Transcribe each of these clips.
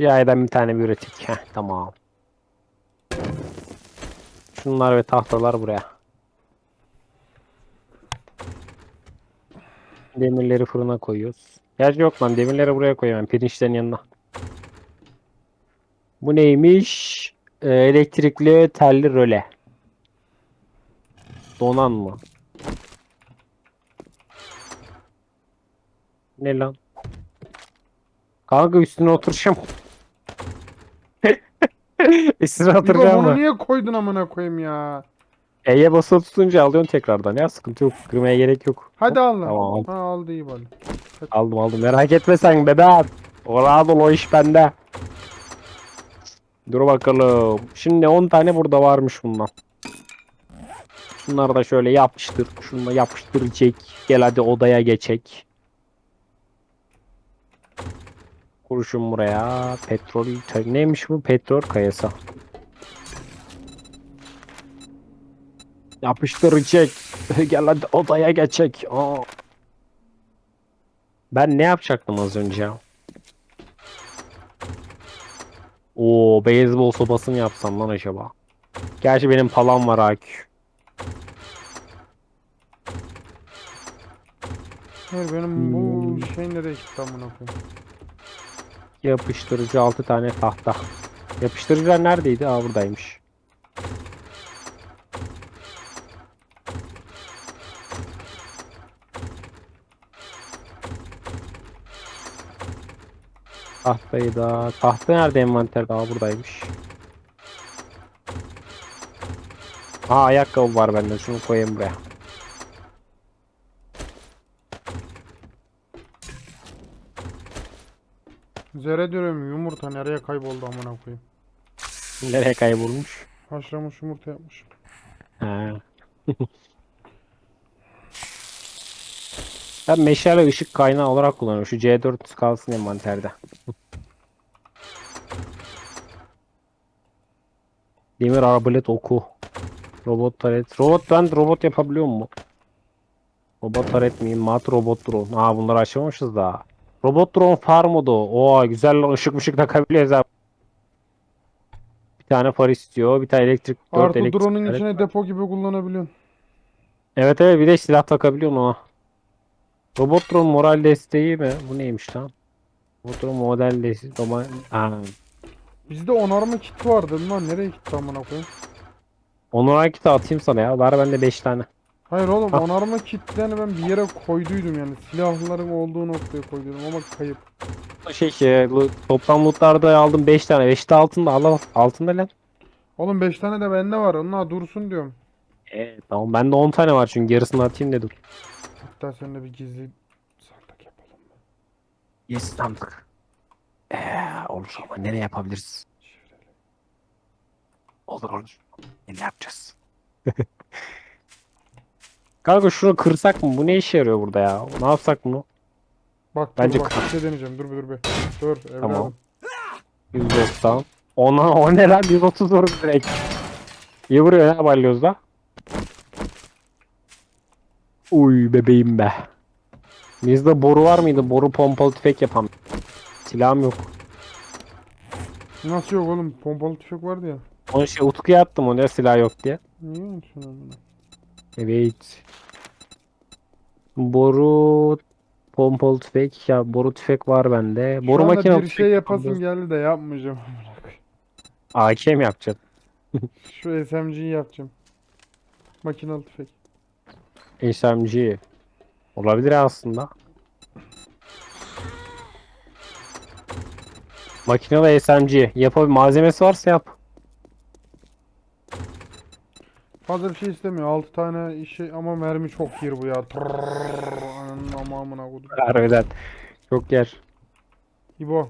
Şu yaydan bir tane üretik. Heh, tamam. Şunlar ve tahtalar buraya. Demirleri fırına koyuyoruz. Gerçi yok lan demirleri buraya koyuyorum. Pirinçlerin yanına. Bu neymiş? Ee, elektrikli telli röle. Donan mı? Ne lan? Kanka üstüne oturacağım. İbo oturacağım bunu niye koydun amına koyayım ya? E'ye basılı tutunca alıyorsun tekrardan ya sıkıntı yok. Kırmaya gerek yok. Hadi al lan. Tamam. Ha aldı iyi bari. Aldım aldım merak etme sen bebeğim. O rahat ol o iş bende. Dur bakalım. Şimdi 10 tane burada varmış bundan. Şunları da şöyle yapıştır. Şunu da yapıştır çek. Gel hadi odaya geçek. Kurşun buraya. Petrol. Neymiş bu? Petrol kayası. Yapıştır çek. Gel hadi odaya geçek. Aa. Ben ne yapacaktım az önce? Oo, beyzbol sopası mı yapsam lan acaba? Gerçi benim palam var AQ. Hayır benim bu şey nereye gitti amına koyayım? Yapıştırıcı 6 tane tahta. Yapıştırıcılar neredeydi? Aa buradaymış. Tahtayı da... Tahta nerede envanterde? Aa buradaymış. Aa ayakkabı var bende. Şunu koyayım buraya. Zere diyorum yumurta nereye kayboldu amına koyayım? Nereye kaybolmuş? Haşlamış yumurta yapmış. Ha. ben meşale ışık kaynağı olarak kullanıyorum. Şu C4 kalsın envanterde. Demir arbalet oku. Robot taret. Robot ben robot yapabiliyor mu? Robot taret miyim? Mat robot drone. Aa bunları açamamışız daha. Robot drone farm modu. Oo güzel lan ışık ışık takabiliyoruz abi. Bir tane far istiyor. Bir tane elektrik. Artı elektrik drone'un içine depo gibi kullanabiliyorsun. Evet evet bir de silah takabiliyorsun ona. Robotron moral desteği mi? Bu neymiş lan? Robotron model desteği. Doma... Ha. Bizde onarma kit vardı lan nereye gitti amına koyayım? Onur kiti atayım sana ya. Var bende 5 tane. Hayır oğlum onarma kitlerini ben bir yere koyduydum yani silahların olduğu noktaya koyduydum ama kayıp. Şey şey bu toplam lootlarda aldım 5 tane. 5 de altında al al. Altında lan. Oğlum 5 tane de bende var onlar dursun diyorum. Evet tamam bende 10 tane var çünkü yarısını atayım dedim. Hatta seninle bir gizli sandık yapalım. Yes sandık. Eee olur ama nereye yapabiliriz? Şifreli. Olur olur. Ne yapacağız? Kanka şunu kırsak mı? Bu ne işe yarıyor burada ya? Ne yapsak bunu? Bak dur Bence bak kır. bir şey deneyeceğim dur bir dur bir. Dur evladım. Tamam. 190. Ona o ne lan 130 vurdu direkt. İyi vuruyor ya balyozda. Uy bebeğim be. Bizde boru var mıydı? Boru pompalı tüfek yapan. Silahım yok. Nasıl yok oğlum pompalı tüfek vardı ya. Onu şey Utku'ya attım onu ya silah yok diye. Niye unutuyorsun onu? Evet. Boru pompalı tüfek ya boru tüfek var bende. Şu Boru anda makine bir şey yapasım geldi de yapmayacağım. AK mi yapacaksın? Şu SMG'yi yapacağım. Makinalı tüfek. SMG. Olabilir aslında. Makinalı SMG. Yapabil malzemesi varsa yap. Fazla bir şey istemiyor. 6 tane işi ama mermi çok yer bu ya. Trrrr, ananın amamına koydum. Harbiden. Çok yer. İbo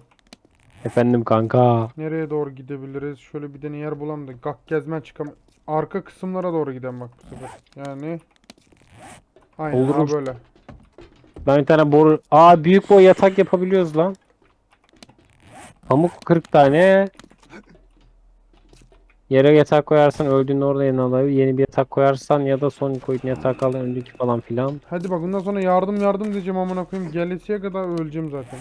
Efendim kanka. nereye doğru gidebiliriz? Şöyle bir tane yer bulalım da gak gezmen çıkam. Arka kısımlara doğru giden bak bu sefer. Yani Aynen Olur, ha olur. böyle. Ben bir tane boru... Aa büyük boy yatak yapabiliyoruz lan. Pamuk 40 tane. Yere yatak koyarsan öldüğünde orada yerine alabilir. Yeni bir yatak koyarsan ya da son koyduğun yatak al önceki falan filan. Hadi bak bundan sonra yardım yardım diyeceğim amına koyayım. Gelesiye kadar öleceğim zaten.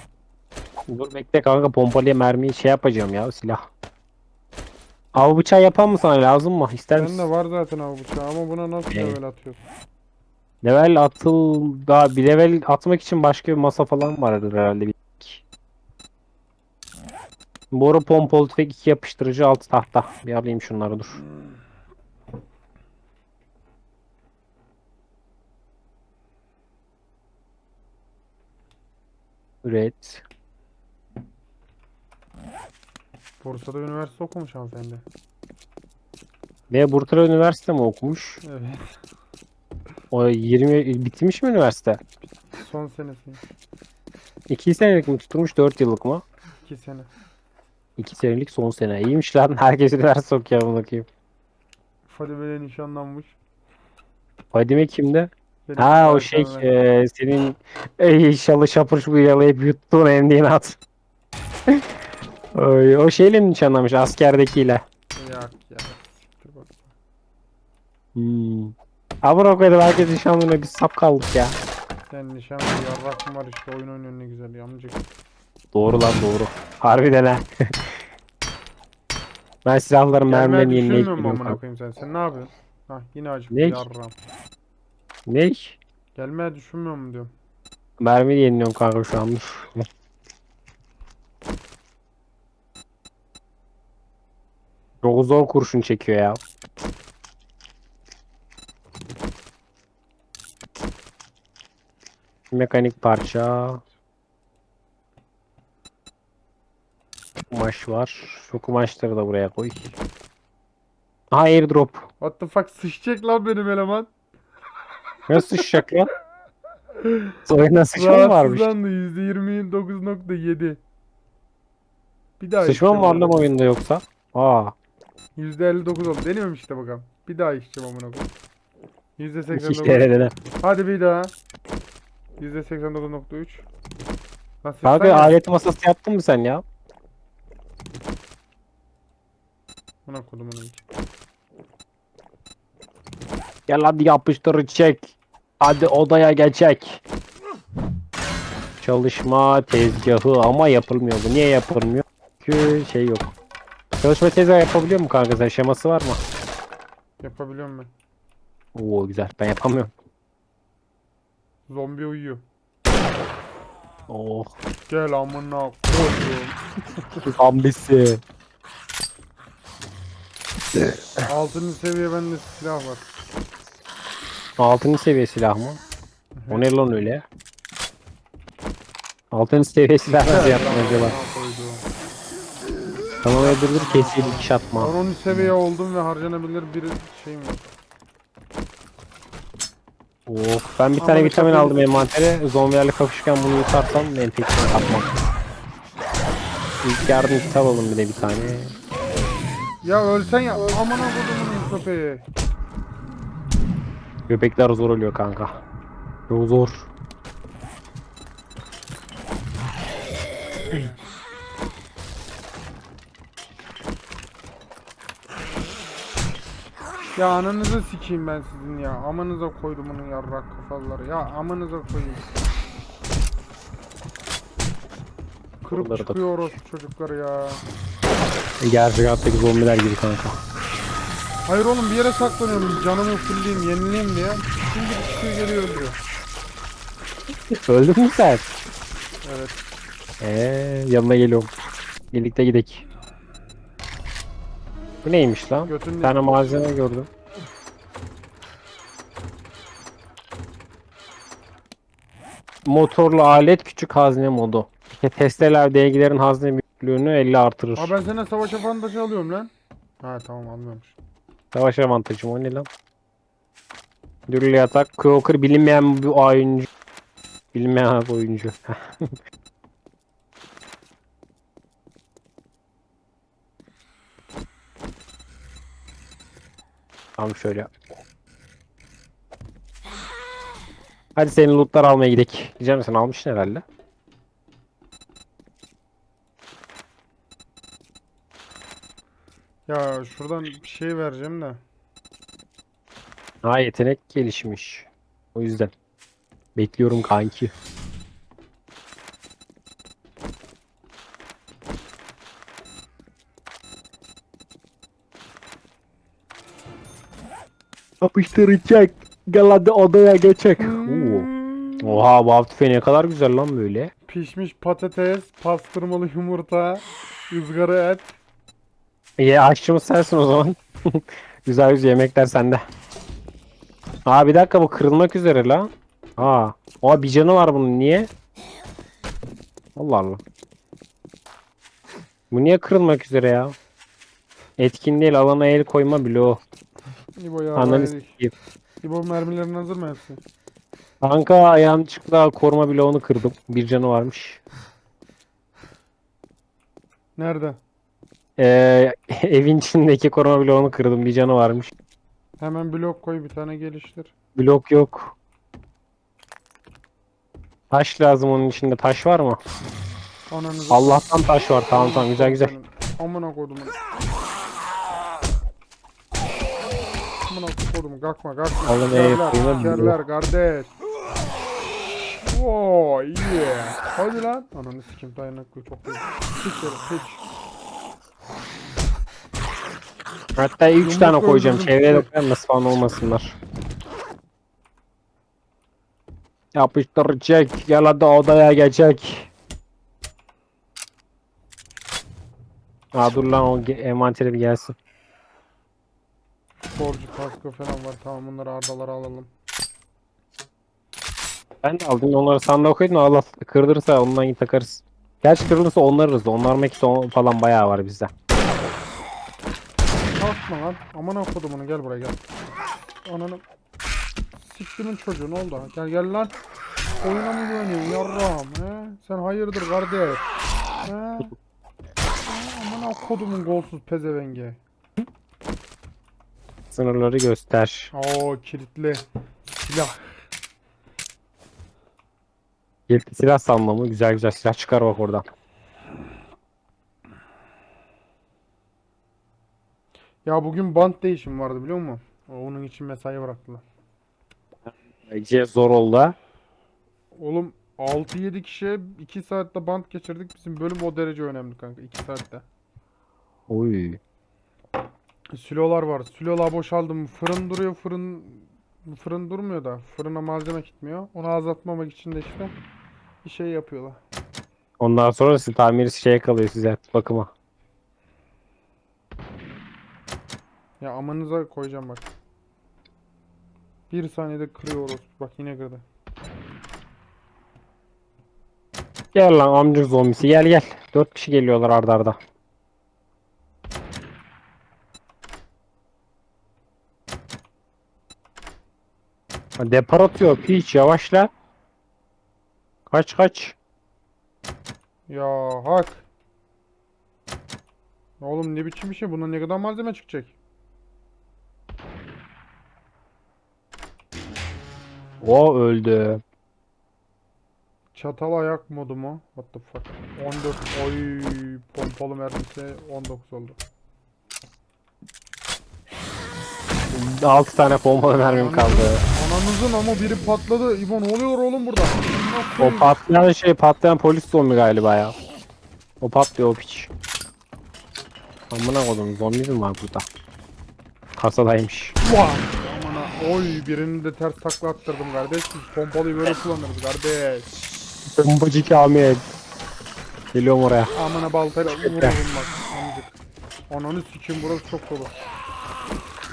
Dur bekle kanka pompalıya mermiyi şey yapacağım ya silah. Av bıçağı yapan mı sana lazım mı? İster misin? Bende var zaten abi bıçağı ama buna nasıl Ne? level atıyorsun? Level atıl daha bir level atmak için başka bir masa falan vardır herhalde. Boru pompalı tüfek iki yapıştırıcı altı tahta. Bir alayım şunları dur. Üret. Bursa'da üniversite okumuş hanımefendi. Ve Burtra Üniversite mi okumuş? Evet. O 20 bitmiş mi üniversite? Son senesi. 2 senelik mi tutulmuş 4 yıllık mı? 2 sene. 2 senelik son sene. İyiymiş lan. Herkes üniversite okuyor bunu bakayım. Fadime'yle nişanlanmış. Fadime kimde? Benim Ha o şey e, senin ey şalı şapır şu yalayıp yuttuğun emdiğin at. Oy, o şeyle mi nişanlamış askerdekiyle? Yak ya. Hmm. Amına koydum herkes nişanlığına bir sap kaldık ya. Sen nişanlı yarrak mı var işte oyun oynuyorsun ne güzel yamcık. Doğru lan doğru. Harbiden ha. ben silahların Gelmeyi mermilerini yenileyip düşünmüyor mu gidiyorum amına koyayım sen? Sen ne yapıyorsun? Hah yine acıktı Ne? yarram. Ne? Gelmeyi düşünmüyor mu diyorum. Mermi yeniliyorum kanka şu an. Çok zor kurşun çekiyor ya. Mekanik parça. Kumaş var. Şu kumaşları da buraya koy. Aha airdrop. What the fuck sıçacak lan benim eleman. Nasıl sıçacak lan? Oyunda sıçma mı varmış? Rahatsızlandı %29.7. Bir daha Sıçma mı var lan oyunda yoksa? Aa. koyayım. %59 oldu. Deniyorum işte bakalım. Bir daha içeceğim amına koyayım. İki %89. kere dene. Hadi bir daha. %89.3. Lan Kanka sıçsana. alet masası yaptın mı sen ya? Buna kodumun içi. Gel hadi yapıştır çek. Hadi odaya geçek. Çalışma tezgahı ama yapılmıyor bu. Niye yapılmıyor? Çünkü şey yok. Çalışma tezgahı yapabiliyor mu kanka sen? Şeması var mı? Yapabiliyorum ben. Oo güzel. Ben yapamıyorum. Zombi uyuyor. Oh. Gel amına koyduğum. Ambisi. Altıncı seviye bende silah var. Altıncı seviye silah mı? O ne lan öyle? Altıncı seviye silah nasıl yaptın acaba? Tamam öldürdür keseyim dikiş atma. Ben 13 seviye oldum ve harcanabilir bir şeyim var. Of ben bir Ama tane vitamin kapıyı- aldım envantere. Zombilerle kapışırken bunu yutarsam enfeksiyon kapmam. İlk yardım kitap aldım bir de bir tane. Ya ölsen ya amına kodumun köpeği. Köpekler zor oluyor kanka. Çok zor. Ya ananızı sikeyim ben sizin ya. Amanıza koydum onun yarrak kafaları. Ya amanıza koyayım. Kırıp Oraları da çıkıyor orospu çocukları ya. Gerçek hayattaki zombiler gibi kanka. Hayır oğlum bir yere saklanıyorum. Canımı fulleyim, yenileyim diye. Şimdi çıkıyor geliyor öldürüyor. Öldün mü sen? Evet. Eee yanına geliyorum. Birlikte gidek. Bu neymiş lan? Götün Bir tane malzeme gördüm. Motorlu alet küçük hazne modu. İşte testeler DG'lerin hazne büyüklüğünü 50 artırır. Aa ben sana savaş avantajı alıyorum lan. Ha tamam almıyormuş. Savaş avantajı mı? O ne lan? Dürülü yatak. Croker bilinmeyen bir oyuncu. Bilinmeyen bir oyuncu. tamam şöyle. Hadi senin lootlar almaya gidelim. Diyeceğim sen almışsın herhalde. Ya şuradan bir şey vereceğim de. Ha yetenek gelişmiş. O yüzden. Bekliyorum kanki. Kapıştıracak. Galada odaya geçecek. Oo. Oha bu av tüfeği ne kadar güzel lan böyle. Pişmiş patates, pastırmalı yumurta, ızgara et. İyi aşçımız sensin o zaman. güzel güzel yemekler sende. Aa bir dakika bu kırılmak üzere lan. Aa. Aa bir canı var bunun niye? Allah Allah. Bu niye kırılmak üzere ya? Etkin değil alana el koyma bloğu. İbo ya. Yedik. s**eyim. İbo mermilerin hazır mı hepsi? Kanka ayağım çıktı koruma bloğunu kırdım. Bir canı varmış. Nerede? Ee, evin içindeki koruma bloğunu kırdım. Bir canı varmış. Hemen blok koy bir tane geliştir. Blok yok. Taş lazım onun içinde. Taş var mı? Ananızı. Allah'tan taş var. Tamam tamam güzel güzel. Amına koydum. Amına koydum. Kalkma kalkma. Oğlum, ey, kıyma sikerler kardeş. Oo yeah. Hadi lan. Ananı sikim dayanıklı çok iyi. Sikerim hiç. Hatta 3 Yumruk tane koyacağım. öldürdüm, Çevreye de koyarım da spawn olmasınlar. Yapıştıracak. Gel hadi odaya geçecek. Aa dur lan o ge- envanteri bir gelsin. Sporcu kaskı falan var. Tamam bunları ardalara alalım. Ben de aldım onları sandığa koydum al al. Kırdırırsa ondan takarız. Gerçi kırılırsa onlarız da. Onlar mekisi falan bayağı var bizde. Kalkma lan. Aman okudum onu gel buraya gel. Ananı. Siktimin çocuğu ne oldu? Gel gel lan. Oyuna mı güveniyorsun yarram he? Sen hayırdır kardeş? He? Aman kodumun golsuz pezevenge. Sınırları göster. Oo kilitli. Silah. Yelti silah salmamı güzel güzel silah çıkar bak oradan. Ya bugün bant değişim vardı biliyor musun? Onun için mesai bıraktılar. Ece zor oldu ha. Oğlum 6-7 kişiye 2 saatte bant geçirdik. Bizim bölüm o derece önemli kanka 2 saatte. Oy. Silolar var. Silolar boşaldım. Fırın duruyor. Fırın fırın durmuyor da. Fırına malzeme gitmiyor. Onu azaltmamak için de işte bir şey yapıyorlar. Ondan sonra siz tamiri şeye kalıyor size bakıma. Ya amanıza koyacağım bak. Bir saniyede kırıyoruz. Bak yine kırdı. Gel lan amcık zombisi gel gel. Dört kişi geliyorlar arda arda. Ha, Depar atıyor piç yavaşla. Kaç kaç. Ya hak. Oğlum ne biçim bir şey? Bundan ne kadar malzeme çıkacak? O öldü. Çatal ayak modu mu? What the fuck? 14. Oy pompalı mermisi 19 oldu. 6 tane pompalı mermim kaldı. Ananızın ama biri patladı. İbo ne oluyor oğlum burada? O patlayan şey patlayan polis zombi galiba ya. O patlıyor o piç. Amına koydum zombi mi var burada? Kasadaymış. Vay! Oy birini de ters takla attırdım kardeş. Biz pompalıyı böyle kullanırız kardeş. Bombacı Kamil. Geliyorum oraya. Amına baltayla vururum bak amcık. Ananı sikim burası çok dolu.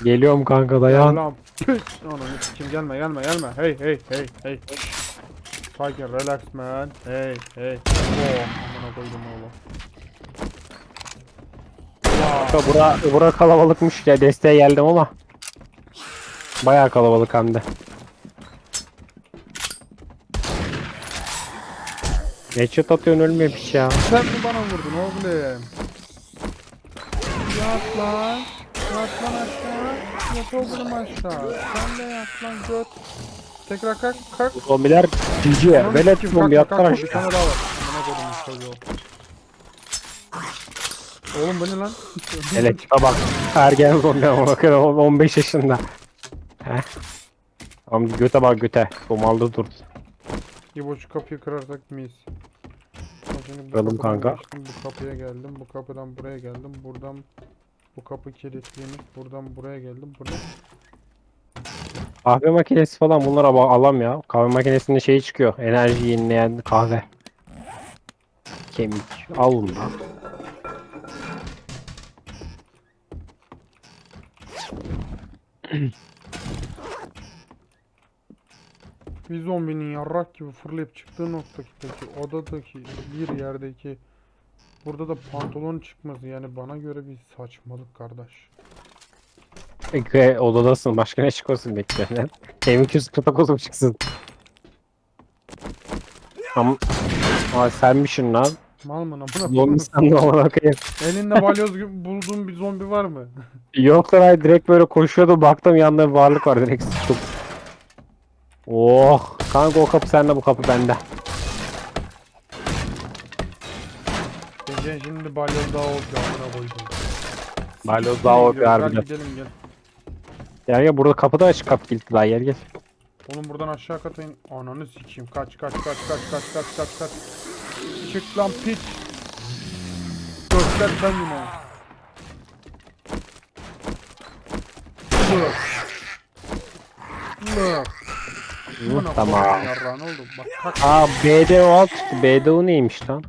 Geliyorum kanka dayan. Lan. Ananı sikim gelme gelme gelme. Hey hey hey hey. Sakin relax man. Hey hey. Oh amına koydum oğlum. Kanka bura, bura kalabalıkmış ya desteğe geldim ama. Bayağı kalabalık hem de. Headshot atıyorsun ölmüyor piç ya. Sen mi bana vurdun oğlum? Yat lan. Yat lan aşağı. Yat oğlum aşağı. Sen de yat lan göt. Tekrar kalk kalk. Zombiler cici. Ananı Velet zombi yatlar kalkma. Bir aşağı. tane daha var. Amına koydum çocuğu. Oğlum bu ne lan? Evet bak. Ergen zombi ama bakın 15 yaşında. Heh. Ama göte bak göte. Domaldı dur. İbo şu kapıyı kırarsak miyiz? Bak Şimdi bu Kıralım kapıdan kanka. geçtim, Bu kapıya geldim. Bu kapıdan buraya geldim. Buradan bu kapı kilitliymiş. Buradan buraya geldim. Buradan Kahve makinesi falan bunlara ba- alam ya. Kahve makinesinde şey çıkıyor. Enerji yenileyen kahve. Kemik. Al bunu da. Bir zombinin yarrak gibi fırlayıp çıktığı noktadaki odadaki bir yerdeki burada da pantolon çıkması yani bana göre bir saçmalık kardeş. Peki odadasın. Başka ne çıkmasın yüz katakozum çıksın. Ama Aa, senmişsin lan. Mal mı amına Zombi koyayım? sandım ama bakayım. Elinde balyoz gibi bulduğun bir zombi var mı? Yok lan hayır, direkt böyle koşuyordu baktım yanında bir varlık var direkt sıktım. Oh kanka o kapı sende bu kapı bende. Gece şimdi balyoz daha oldu amına koydum. Balyoz daha oldu Gidiyoruz, harbiden. Gel gidelim gel. Gel gel burada kapıda açık kapı kilitli daha gel gel. Oğlum buradan aşağı kata in. Ananı sikeyim. Kaç kaç kaç kaç kaç kaç kaç kaç. Çık lan piç. Göster sen yine. Look. Look. Buna tamam. koyayım yarrağın oldu. Bak kalk. Aa BDO alt çıktı. BDO neymiş lan?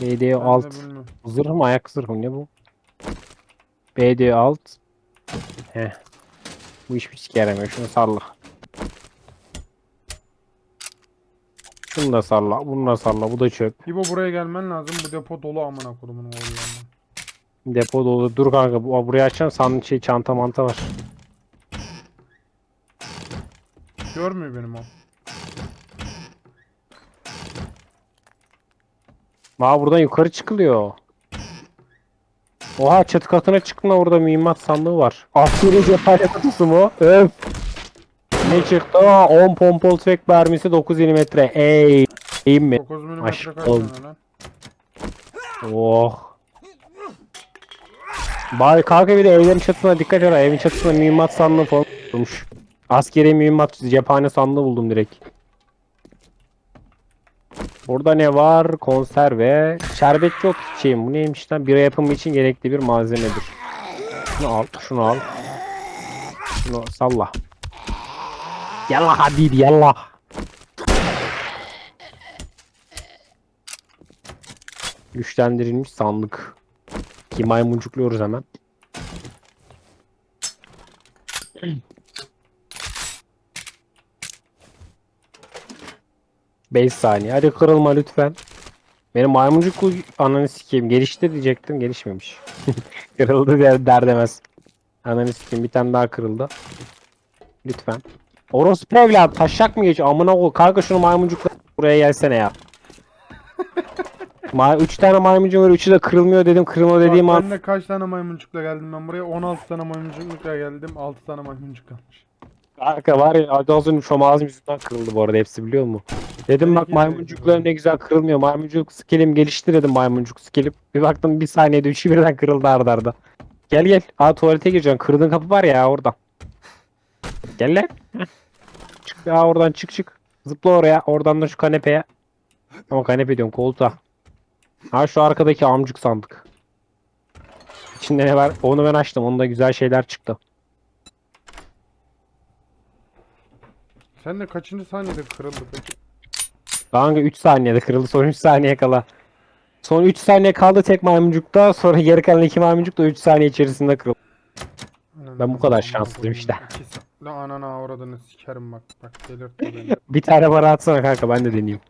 BDO Ben de alt. bilmiyorum. Zırh mı ayak zırhı mı ne bu? BDO alt. Heh. Bu hiçbir sike yaramıyor. Şunu salla. Şunu da salla. Bunu da salla. Bu da çöp. İbo buraya gelmen lazım. Bu depo dolu amına kodumun oğullarından. Depo dolu. Dur kanka. Bu, burayı açacağım. Sandık şey çanta manta var. Görmüyor benim o. Aa buradan yukarı çıkılıyor. Oha çatı katına çıktığında orada mühimmat sandığı var. Askeri cephane kutusu mu? Öf. Ne çıktı? Aa, 10 pompol tüfek mermisi 9 mm. Ey. İyi mi? 9 mm Aşk kaç oldu. tane lan? Oh. Bari kanka bir de evlerin çatısına dikkat et. Evin çatısına mühimmat sandığı falan bulmuş. Askeri mühimmat cephane sandığı buldum direkt. Burada ne var? Konserve. Şerbetçi ot çiçeğim. Bu neymiş lan? Bira yapımı için gerekli bir malzemedir. Şunu al. Şunu al. Şunu salla. Yallah hadi yallah. Güçlendirilmiş sandık. Ki maymuncukluyoruz hemen. Beş saniye. Hadi kırılma lütfen. Benim maymuncuklu ananı sikeyim. Gelişti diyecektim. Gelişmemiş. Kırıldı der, der demez. Ananı sikeyim. Bir tane daha kırıldı. Lütfen. Orospu evlat. Taşak mı geçiyor? Amına koy. Kanka şunu maymuncukla buraya gelsene ya. Ma 3 tane maymuncuk var. Üçü de kırılmıyor dedim. Kırılma dediğim an. ben de kaç tane maymuncukla geldim ben buraya? 16 tane maymuncukla geldim. 6 tane maymuncuk kalmış. Kanka var ya az önce şu ağzım yüzünden kırıldı bu arada hepsi biliyor musun? Dedim bak maymuncuklarım ne güzel kırılmıyor. Maymuncuk skillim gelişti dedim maymuncuk skillim. Bir baktım bir saniyede üçü birden kırıldı arda arda. Gel gel. Aa tuvalete gireceksin. Kırdığın kapı var ya orada. Gel lan. Çık ya oradan çık çık. Zıpla oraya. Oradan da şu kanepeye. Ama kanepe diyorum koltuğa. Ha şu arkadaki amcuk sandık. İçinde ne var? Onu ben açtım. Onda güzel şeyler çıktı. Sen de kaçıncı saniyede kırıldı peki? Kanka 3 saniyede kırıldı. Son 3 saniye kala. Son 3 saniye kaldı tek maymuncukta. Sonra geri kalan 2 maymuncuk da 3 saniye içerisinde kırıldı. Ananı Ben bu kadar şanslıyım işte. İki sa- Lan anana oradanı sikerim bak. Bak delirtti beni. Bir tane bana atsana kanka ben de deneyeyim.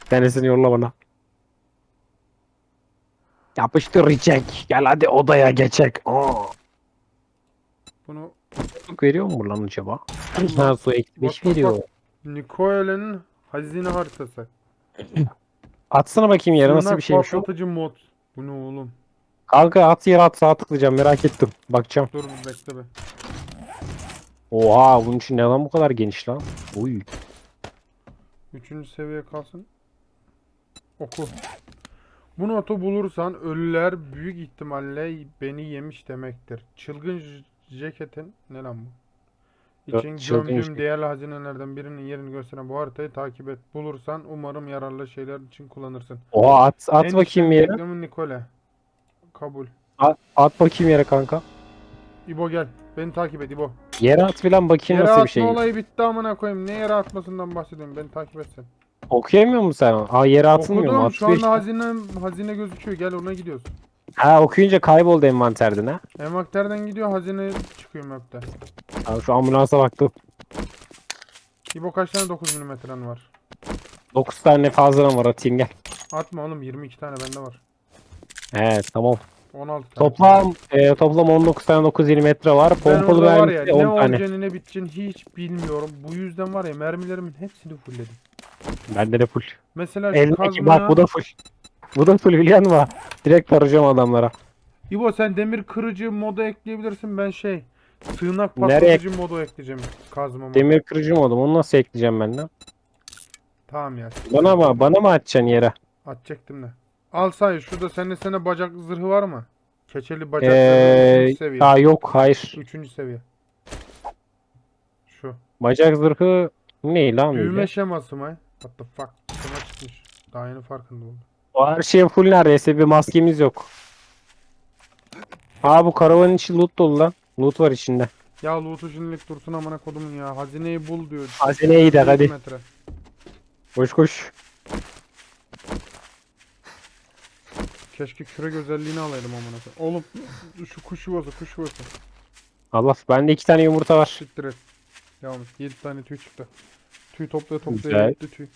Bir tanesini yolla bana. Yapıştır Ricek. Gel hadi odaya geçek. Aa. Bunu Çok veriyor mu lan acaba? Ha su eksi 5 Bak, bak, veriyor. bak. Nikole'nin hazine haritası. Atsana bakayım yere nasıl bir şeymiş o. patlatıcı mod. Bu ne oğlum? Kanka at yere at sağa tıklayacağım merak ettim. Bakacağım. Dur bir bekle be. Oha bunun için ne lan bu kadar geniş lan? Uy. Üçüncü seviye kalsın. Oku. Bu notu bulursan ölüler büyük ihtimalle beni yemiş demektir. Çılgın ceketin ne lan bu? İçin gömdüğüm ceket. değerli hazinelerden birinin yerini gösteren bu haritayı takip et. Bulursan umarım yararlı şeyler için kullanırsın. Oha at at En bakayım yere. reklamı Nikole. Kabul. At, at bakayım yere kanka. İbo gel. Beni takip et İbo. Yere at filan bakayım Yere nasıl atma bir şey. olayı bitti amına koyayım. Ne yere atmasından bahsediyorum. Beni takip et sen. Okuyamıyor musun sen? Aa yere atılmıyor mu? Okudum. Şu anda işte. hazine, hazine gözüküyor. Gel ona gidiyoruz. Ha okuyunca kayboldu envanterden ha. Envakterden gidiyor hazine çıkıyor map'te. Abi şu ambulansa baktım. İbo kaç tane 9 milimetren var? 9 tane fazladan var atayım gel. Atma oğlum 22 tane bende var. He tamam. 16 tane. Toplam e, toplam 19 tane 9 metre var. Ben Pompalı orada var ya ne 10 tane. olacağını ne biteceğini hiç bilmiyorum. Bu yüzden var ya mermilerimin hepsini fullledim. Bende de full. Mesela şu Eldeki kazmaya... bak bu da full. Bu da biliyor musun? Direkt tarayacağım adamlara. İbo sen demir kırıcı modu ekleyebilirsin. Ben şey sığınak Nereye? patlatıcı modu ekleyeceğim kazmama. Demir kırıcı modum. Onu nasıl ekleyeceğim ben de? Tamam ya. Bana mı? Bana mı atacaksın yere? Atacaktım da. Al say şurada sende sene bacak zırhı var mı? Keçeli bacak Eee zırhı 3. seviye. aa yok hayır. 3. seviye. Şu. Bacak zırhı ne lan Düğme öyle? şeması mı? What the fuck? Şema çıkmış. Daha yeni farkında oldum. O her şey full neredeyse bir maskemiz yok. Aa bu karavanın içi loot dolu lan. Loot var içinde. Ya loot'u şimdilik dursun amına kodumun ya. Hazineyi bul diyor. Hazineye gidelim hadi. 100 metre. Koş koş. Keşke kürek özelliğini alaydım amına koyayım. Oğlum şu kuş yuvası kuş yuvası. Allah bende iki tane yumurta var. Siktir et. Devam et. 7 tane tüy çıktı. Tüy toplaya toplaya Güzel. gitti tüy.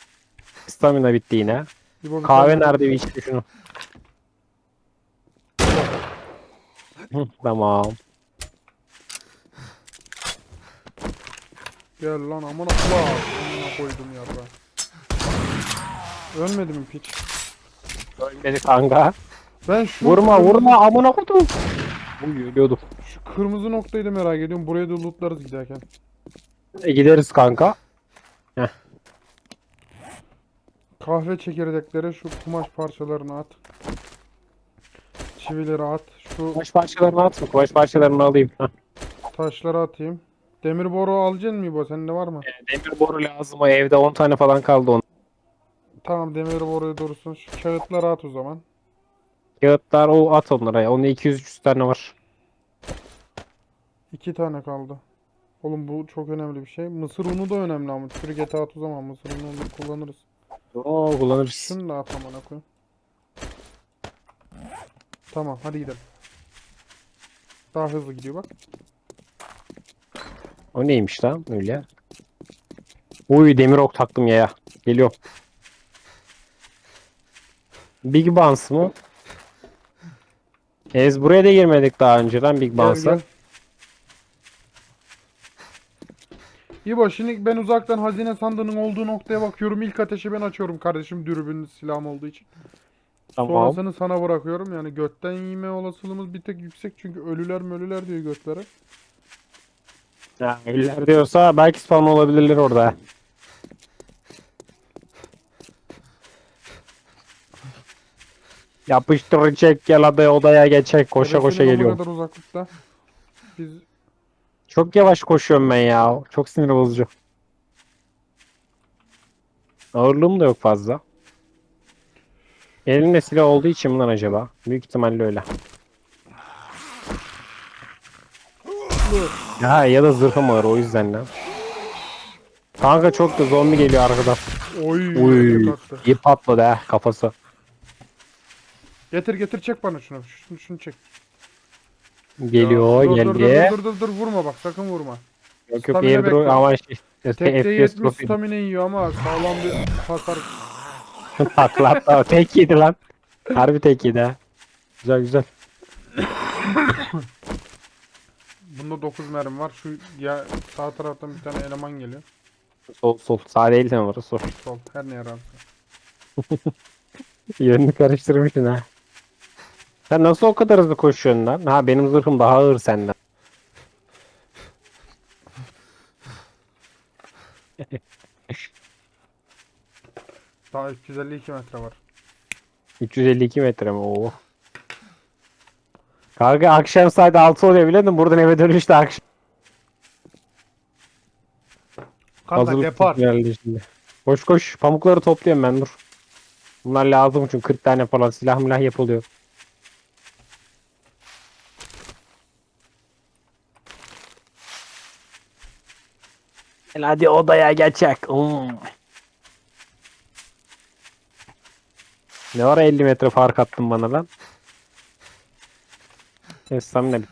Stamina bitti yine. Bir Kahve nerede bir içti şunu. Tamam. Gel lan amına koyayım. Amına koydum yarra. Ölmedi mi piç? Ölmedi kanka. Ben şu Vurma vurma amına koydum. Ölüyordum. Şu kırmızı noktayı da merak ediyorum. Buraya da lootlarız giderken. E, gideriz kanka. Kahve çekirdekleri şu kumaş parçalarını at. Çivileri at. Şu Kumaş parçalarını atma. Kumaş parçalarını alayım. Taşları atayım. Demir boru alacaksın mı İbo? Sende var mı? Demir boru lazım. O evde 10 tane falan kaldı onun. Tamam demir boruyu dursun. Şu kağıtları at o zaman. Kağıtlar o at onlara ya. Onun 200-300 tane var. İki tane kaldı. Oğlum bu çok önemli bir şey. Mısır unu da önemli ama. Çürük at o zaman mısır ununu kullanırız. Oo kullanırız. Şunu da at amına koyayım. Tamam hadi gidelim. Daha hızlı gidiyor bak. O neymiş lan öyle? Uy demir ok taktım ya. Geliyorum. Big Buns mı? Ez buraya da girmedik daha önceden Big Gel Buns'a. gel. İbo şimdi ben uzaktan hazine sandığının olduğu noktaya bakıyorum. İlk ateşi ben açıyorum kardeşim dürbün silahım olduğu için. Tamam. Sonrasını sana bırakıyorum. Yani götten yeme olasılığımız bir tek yüksek çünkü ölüler mölüler diyor götlere. Ha, ölüler diyorsa belki spawn olabilirler orada. Yapıştır çek gel hadi odaya geçek koşa koşa ama geliyorum. kadar uzaklıkta. Biz Çok yavaş koşuyorum ben ya. Çok sinir bozucu. Ağırlığım da yok fazla. Elimde silah olduğu için mi lan acaba? Büyük ihtimalle öyle. Ya ya da zırhım ağır o yüzden lan. Kanka çok da zombi geliyor arkadan. oy, Uy, kalktı. iyi patladı ha kafası. Getir getir çek bana şunu. Şunu, şunu çek. Geliyor dur, geldi. Dur, dur dur dur vurma bak sakın vurma. Yok yok airdrop ama şey. Tekte FPS 70 profili. stamina yiyor ama sağlam bir hasar. Takla hatta tek yedi lan. Harbi tek yedi ha. Güzel güzel. Bunda 9 mermi var. Şu ya sağ taraftan bir tane eleman geliyor. Sol sol. Sağ değil mi orası? Sol. Sol her ne yarar. Yönünü karıştırmışsın ha. Sen nasıl o kadar hızlı koşuyorsun lan? Ha benim zırhım daha ağır senden. Daha 352 metre var. 352 metre mi? Oo. Kanka akşam saat 6 oluyor biliyor musun? Buradan eve dönüşte akşam. Kanka Hazırlık depar. geldi şimdi. Koş koş. Pamukları topluyorum ben dur. Bunlar lazım çünkü 40 tane falan silah milah yapılıyor. Gel hadi odaya geçek. Ne ara 50 metre fark attın bana lan? Estamina bitti.